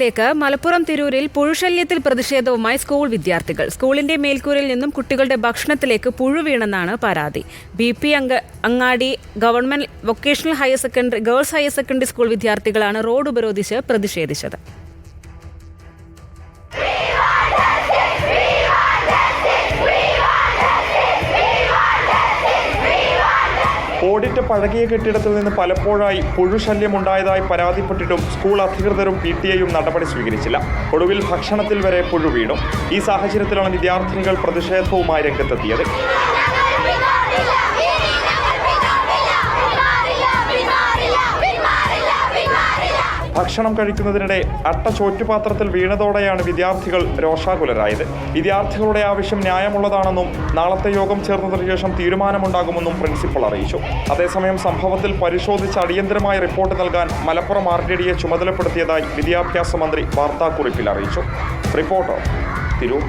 ലേക്ക് മലപ്പുറം തിരൂരിൽ പുഴുശല്യത്തിൽ പ്രതിഷേധവുമായി സ്കൂൾ വിദ്യാർത്ഥികൾ. സ്കൂളിന്റെ മേൽക്കൂരയിൽ നിന്നും കുട്ടികളുടെ ഭക്ഷണത്തിലേക്ക് പുഴു വീണെന്നാണ് പരാതി. ബി പി അങ്ക അങ്ങാടി government vocational higher secondary girls higher secondary school വിദ്യാർത്ഥികളാണ് റോഡ് ഉപരോധിച്ച് പ്രതിഷേധിച്ചത്. ഓടിട്ട് പഴകിയ കെട്ടിടത്തിൽ നിന്ന് പലപ്പോഴായി പുഴുശല്യം ഉണ്ടായതായി പരാതിപ്പെട്ടിട്ടും സ്കൂൾ അധികൃതരും പി ടി എയും നടപടി സ്വീകരിച്ചില്ല. ഒടുവിൽ ഭക്ഷണത്തിൽ വരെ പുഴു വീണു. ഈ സാഹചര്യത്തിലാണ് വിദ്യാർത്ഥിനികൾ പ്രതിഷേധവുമായി രംഗത്തെത്തിയത്. ഭക്ഷണം കഴിക്കുന്നതിനിടെ അട്ട ചോറ്റുപാത്രത്തിൽ വീണതോടെയാണ് വിദ്യാർത്ഥികൾ രോഷാകുലരായത്. വിദ്യാർത്ഥികളുടെ ആവശ്യം ന്യായമുള്ളതാണെന്നും നാളത്തെ യോഗം ചേർന്നതിനു ശേഷം തീരുമാനമുണ്ടാകുമെന്നും പ്രിൻസിപ്പൽ അറിയിച്ചു. അതേസമയം സംഭവത്തിൽ പരിശോധിച്ച് അടിയന്തരമായ റിപ്പോർട്ട് നൽകാൻ മലപ്പുറം ആർ ഡി ഡിയെ ചുമതലപ്പെടുത്തിയതായി വിദ്യാഭ്യാസ മന്ത്രി വാർത്താക്കുറിപ്പിൽ അറിയിച്ചു. റിപ്പോർട്ടർ തിരൂർ.